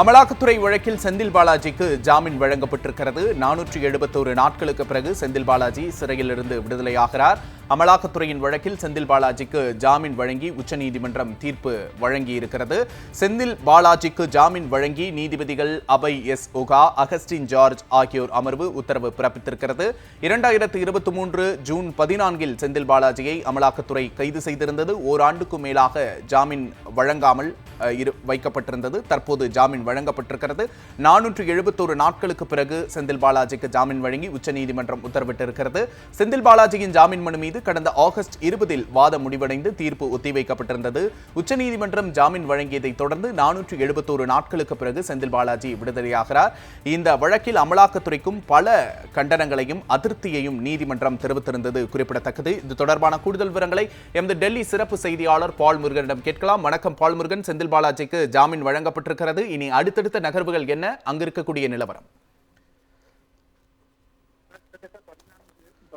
அமலாக்கத்துறை வழக்கில் செந்தில் பாலாஜிக்கு ஜாமீன் வழங்கப்பட்டிருக்கிறது. நானூற்றி எழுபத்தோரு நாட்களுக்கு பிறகு செந்தில் பாலாஜி சிறையிலிருந்து விடுதலையாகிறார். அமலாக்கத்துறையின் வழக்கில் செந்தில் பாலாஜிக்கு ஜாமீன் வழங்கி உச்சநீதிமன்றம் தீர்ப்பு வழங்கியிருக்கிறது. செந்தில் பாலாஜிக்கு ஜாமீன் வழங்கி நீதிபதிகள் Abhay S Oka Augustine George ஆகியோர் அமர்வு உத்தரவு பிறப்பித்திருக்கிறது. இரண்டாயிரத்து இருபத்தி மூன்று ஜூன் பதினான்கில் செந்தில் பாலாஜியை அமலாக்கத்துறை கைது செய்திருந்தது. ஓராண்டுக்கும் மேலாக ஜாமீன் வழங்காமல் இரு வைக்கப்பட்டிருந்தது. தற்போது ஜாமீன் வழங்கப்பட்டிருக்கிறது. நானூற்று எழுபத்தோரு நாட்களுக்கு பிறகு செந்தில் பாலாஜிக்கு ஜாமீன் வழங்கி உச்சநீதிமன்றம் உத்தரவிட்டிருக்கிறது. செந்தில் பாலாஜியின் ஜாமீன் மனு மீது மீது கடந்த ஆகஸ்ட் இருபதில் வாதம் முடிவடைந்து தீர்ப்பு ஒத்திவைக்கப்பட்டிருந்தது. உச்சநீதிமன்றம் ஜாமீன் வழங்கியதை தொடர்ந்து நானூற்று எழுபத்தோரு நாட்களுக்கு பிறகு செந்தில் பாலாஜி விடுதலையாகிறார். இந்த வழக்கில் அமலாக்கத்துறைக்கும் பல கண்டனங்களையும் அதிருப்தியையும் நீதிமன்றம் தெரிவித்திருந்தது குறிப்பிடத்தக்கது. இது தொடர்பான கூடுதல் விவரங்களை எமது டெல்லி சிறப்பு செய்தியாளர் பால் முருகனிடம் கேட்கலாம். வணக்கம் பால் முருகன். செந்தில் பாலாஜிக்கு ஜாமீன் வழங்கப்பட்டிருக்கிறது. இனி அடுத்தடுத்த நகர்வுகள் என்ன? அங்கிருக்கக்கூடிய நிலவரம்.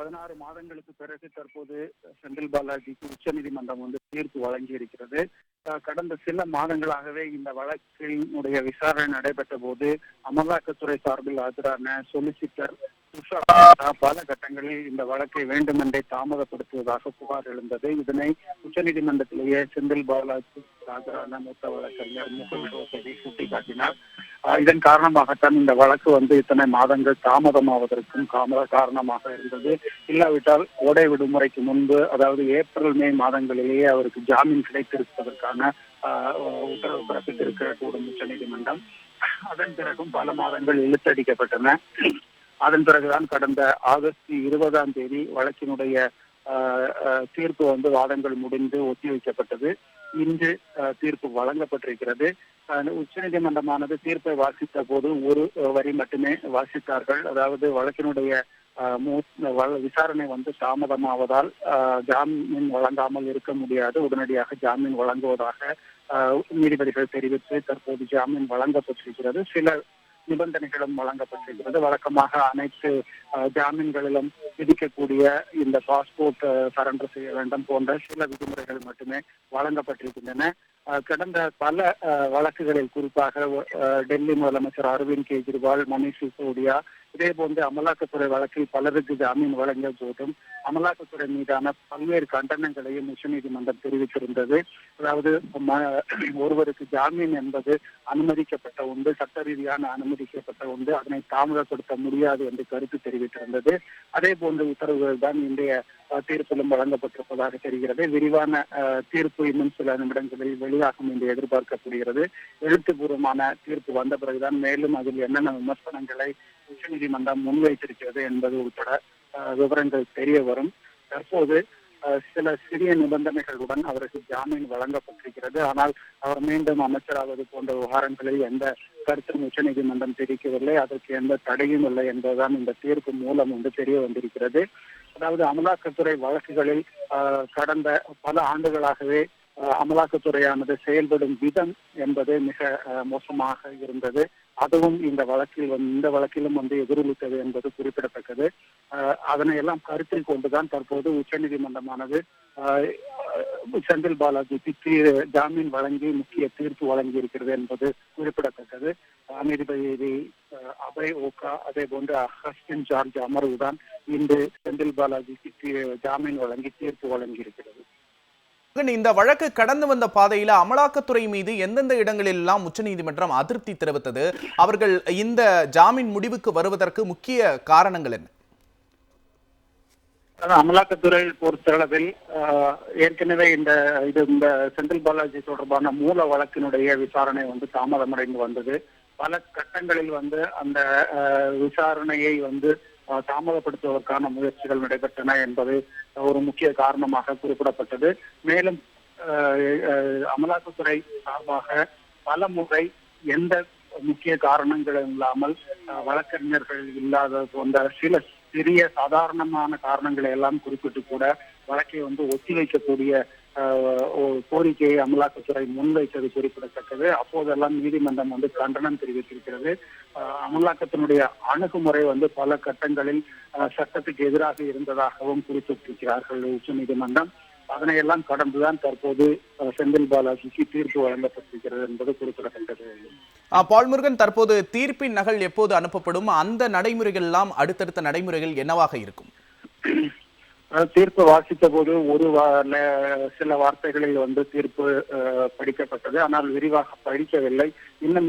பதினாறு மாதங்களுக்கு பிறகு தற்போது செந்தில் பாலாஜிக்கு உச்சநீதிமன்றம் வந்து தீர்ப்பு வழங்கி இருக்கிறது கடந்த சில மாதங்களாகவே இந்த வழக்கினுடைய விசாரணை நடைபெற்ற போது அமலாக்கத்துறை சார்பில் ஆஜரான சொலிசிட்டர் துஷார் பல கட்டங்களில் இந்த வழக்கை வேண்டுமென்றே தாமதப்படுத்துவதாக புகார் எழுந்தது. இதனை உச்சநீதிமன்றத்திலேயே செந்தில் பாலாஜி ஆஜரான மூத்த வழக்கறிஞர் முகுல் சுட்டிக்காட்டினார். இதன் காரணமாகத்தான் இந்த வழக்கு வந்து இத்தனை மாதங்கள் தாமதமாவதற்கும் காமத காரணமாக இருந்தது. இல்லாவிட்டால் கோடை விடுமுறைக்கு முன்பு அதாவது ஏப்ரல் மே மாதங்களிலேயே அவருக்கு ஜாமீன் கிடைத்திருப்பதற்கான உத்தரவு பிறப்பித்திருக்கிற கூடும் உச்சநீதிமன்றம் அதன் பிறகும் பல மாதங்கள் இழுத்தடிக்கப்பட்டன. அதன் பிறகுதான் கடந்த ஆகஸ்ட் இருபதாம் தேதி வழக்கினுடைய தீர்ப்பு வந்து வாதங்கள் முடிந்து ஒத்திவைக்கப்பட்டது. இன்று தீர்ப்பு வழங்கப்பட்டிருக்கிறது. உச்சநீதிமன்றமானது தீர்ப்பை வாசித்த போது ஒரு வரி மட்டுமே வாசித்தார்கள். அதாவது வழக்கினுடைய ஆஹ், விசாரணை வந்து தாமதமாவதால் ஆஹ், ஜாமீன் வழங்காமல் இருக்க முடியாது. உடனடியாக ஜாமீன் வழங்குவதாக ஆஹ், நீதிபதிகள் தெரிவித்து தற்போது ஜாமீன் வழங்கப்பட்டிருக்கிறது. சில நிபந்தனைகளும் வழங்கப்பட்டிருக்கிறது. வழக்கமாக அனைத்து ஜாமீன்களிலும் விதிக்கக்கூடிய இந்த பாஸ்போர்ட் சரண்டர் செய்ய வேண்டும் போன்ற சில விதிமுறைகள் மட்டுமே வழங்கப்பட்டிருக்கின்றன. கடந்த பல ஆஹ், வழக்குகளில் குறிப்பாக டெல்லி முதலமைச்சர் அரவிந்த் கெஜ்ரிவால் மணிஷ் சிசோடியா இதே போன்று அமலாக்கத்துறை வழக்கில் பலருக்கு ஜாமீன் வழங்கிய போதும். அமலாக்கத்துறை மீதான பல்வேறு கண்டனங்களையும் உச்சநீதிமன்றம் தெரிவித்திருந்தது. அதாவது ஒருவருக்கு ஜாமீன் என்பது அனுமதிக்கப்பட்ட ஒன்று சட்ட ரீதியான அனுமதிக்கப்பட்ட ஒன்று அதனை தாமதப்படுத்த முடியாது என்று கருத்து தெரிவித்திருந்தது. அதே போன்ற உத்தரவுகள் தான் இன்றைய அஹ், தீர்ப்பிலும் வழங்கப்பட்டிருப்பதாக தெரிகிறது. விரிவான அஹ், தீர்ப்பு இன்னும் சில நிமிடங்களில் வெளியாகும் என்று எதிர்பார்க்கப்படுகிறது. எழுத்துப்பூர்வமான தீர்ப்பு வந்த பிறகுதான் மேலும் அதில் என்னென்ன விமர்சனங்களை உச்சநீதிமன்றம் முன்வைத்திருக்கிறது என்பது உட்பட அஹ், விவரங்கள் தெரிய வரும் தற்போது சில சிறிய நிபந்தனைகளுடன் அவருக்கு ஜாமீன் வழங்கப்பட்டிருக்கிறது. ஆனால் அவர் மீண்டும் அமைச்சராவது போன்ற விவகாரங்களில் எந்த கருத்தும் உச்சநீதிமன்றம் தெரிவிக்கவில்லை. அதற்கு எந்த தடையும் இல்லை என்பதுதான் இந்த தீர்ப்பு மூலம் வந்து தெரிய வந்திருக்கிறது. அதாவது அமலாக்கத்துறை வழக்குகளில் ஆஹ், கடந்த பல ஆண்டுகளாகவே அமலாக்கத்துறையானது செயல்படும் விதம் என்பது மிக மோசமாக இருந்தது. அதுவும் இந்த வழக்கில் வந்து இந்த வழக்கிலும் வந்து எதிரொலித்தது என்பது குறிப்பிடத்தக்கது. ஆஹ், அதனை எல்லாம் கருத்தில் கொண்டுதான் தற்போது உச்சநீதிமன்றமானது ஆஹ், செந்தில் பாலாஜிக்கு தீ- ஜாமீன் வழங்கி முக்கிய தீர்ப்பு வழங்கி இருக்கிறது என்பது குறிப்பிடத்தக்கது. நீதிபதி அபய் ஓகா அதே போன்று அகஸ்டின் ஜார்ஜ் அமர்வுதான் இன்று செந்தில் பாலாஜிக்கு தீ- ஜாமீன் வழங்கி தீர்ப்பு வழங்கி இருக்கிறது இந்த வழக்கு கடந்து வந்த பாதையில அமலாக்கத்துறை மீது எந்தெந்த இடங்களிலெல்லாம் உச்சநீதிமன்றம் அதிருப்தி தெரிவித்தது? அவர்கள் இந்த ஜாமீன் முடிவுக்கு வருவதற்கு முக்கிய காரணங்கள் என்ன? அமலாக்கத்துறை பொறுத்தளவில் ஆஹ், ஏற்கனவே இந்த இது இந்த செந்தில் பாலாஜி தொடர்பான மூல வழக்கினுடைய விசாரணை வந்து தாமதமடைந்து வந்தது. பல கட்டங்களில் வந்து அந்த ஆஹ், விசாரணையை வந்து தாமதப்படுத்துவதற்கான முயற்சிகள் நடைபெற்றன என்பது ஒரு முக்கிய காரணமாக குறிப்பிடப்பட்டது. மேலும் அமலாக்கத்துறை சார்பாக பல முறை எந்த முக்கிய காரணங்களும் இல்லாமல் ஆஹ், வழக்கறிஞர்கள் இல்லாத போன்ற சில சிறிய சாதாரணமான காரணங்களை எல்லாம் குறிப்பிட்டு கூட வழக்கை வந்து ஒத்திவைக்கக்கூடிய ஆஹ், கோரிக்கையை அமலாக்கத்துறை முன்வைத்தது குறிப்பிடத்தக்கது. அப்போதெல்லாம் நீதிமன்றம் வந்து கண்டனம் தெரிவித்திருக்கிறது. ஆஹ், அமலாக்கத்தினுடைய அணுகுமுறை வந்து பல கட்டங்களில் ஆஹ், சட்டத்துக்கு எதிராக இருந்ததாகவும் குறிப்பிட்டிருக்கிறார்கள் உச்சநீதிமன்றம் அதனையெல்லாம் கடந்துதான் தற்போது செந்தில் பாலாஜிக்கு தீர்ப்பு வழங்கப்பட்டிருக்கிறது என்பது குறிப்பிடத்தக்கது. பால் பால்முருகன் தற்போது தீர்ப்பின் நகல் எப்போது அனுப்பப்படும்? அந்த நடைமுறைகள் எல்லாம் அடுத்தடுத்த நடைமுறைகள் என்னவாக இருக்கும்? தீர்ப்பு வாசித்த போது ஒரு வா- சில வார்த்தைகளில் வந்து தீர்ப்பு அஹ், படிக்கப்பட்டது. ஆனால் விரிவாக படிக்கவில்லை. இன்னும்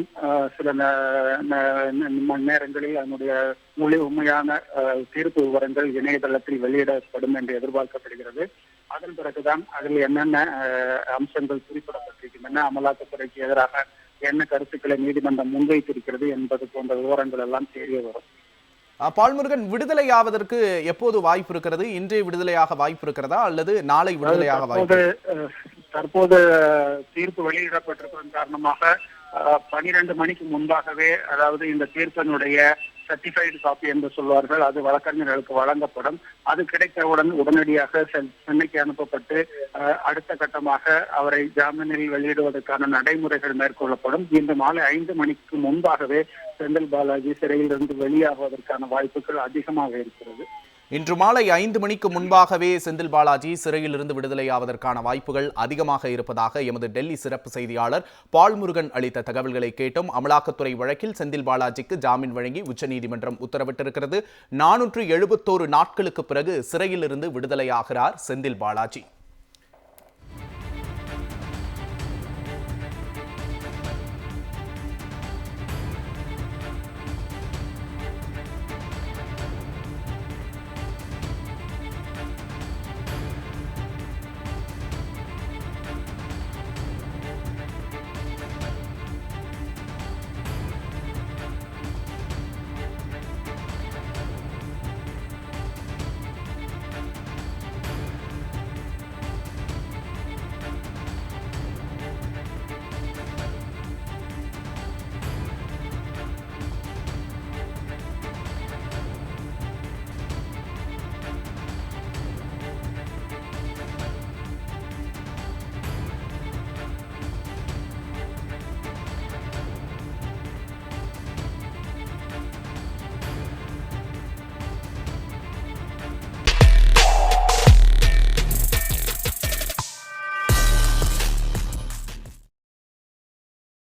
சில மணி நேரங்களில் அதனுடைய மொழி உண்மையான அஹ், தீர்ப்பு விவரங்கள் இணையதளத்தில் வெளியிடப்படும் என்று எதிர்பார்க்கப்படுகிறது. அதன் பிறகுதான் அதில் என்னென்ன அஹ், அம்சங்கள் குறிப்பிடப்பட்டிருக்கின்றன அமலாக்கத்துறைக்கு எதிராக என்ன கருத்துக்களை நீதிமன்றம் முன்வைத்திருக்கிறது என்பது போன்ற விவரங்கள் எல்லாம் தெரிய வரும். பால்முருகன் விடுதலையாவதற்கு எப்போது வாய்ப்பு இருக்கிறது? இன்றைய விடுதலையாக வாய்ப்பு இருக்கிறதா? அல்லது நாளை விடுதலையாக வாய்ப்பு தற்போது தீர்ப்பு வெளியிடப்பட்டிருப்பதன் காரணமாக பனிரெண்டு மணிக்கு முன்பாகவே அதாவது இந்த தீர்ப்பினுடைய சர்டிஃபைடு காப்பி என்று சொல்வார்கள். அது வழக்கறிஞர்களுக்கு வழங்கப்படும். அது கிடைத்தவுடன் உடனடியாக சென்- சென்னைக்கு அனுப்பப்பட்டு அடுத்த கட்டமாக அவரை ஜாமீனில் வெளியிடுவதற்கான நடைமுறைகள் மேற்கொள்ளப்படும். இன்று மாலை ஐந்து மணிக்கு முன்பாகவே செந்தில் பாலாஜி சிறையிலிருந்து வெளியாகுவதற்கான வாய்ப்புகள் அதிகமாக இருக்கிறது. இன்று மாலை ஐந்து மணிக்கு முன்பாகவே செந்தில் பாலாஜி சிறையில் இருந்து விடுதலையாவதற்கான வாய்ப்புகள் அதிகமாக இருப்பதாக எமது டெல்லி சிறப்பு செய்தியாளர் பால்முருகன் அளித்த தகவல்களை கேட்டும். அமலாக்கத்துறை வழக்கில் செந்தில் பாலாஜிக்கு ஜாமீன் வழங்கி உச்சநீதிமன்றம் உத்தரவிட்டிருக்கிறது. நானூற்று எழுபத்தோரு நாட்களுக்கு பிறகு சிறையில் இருந்து விடுதலையாகிறார் செந்தில் பாலாஜி.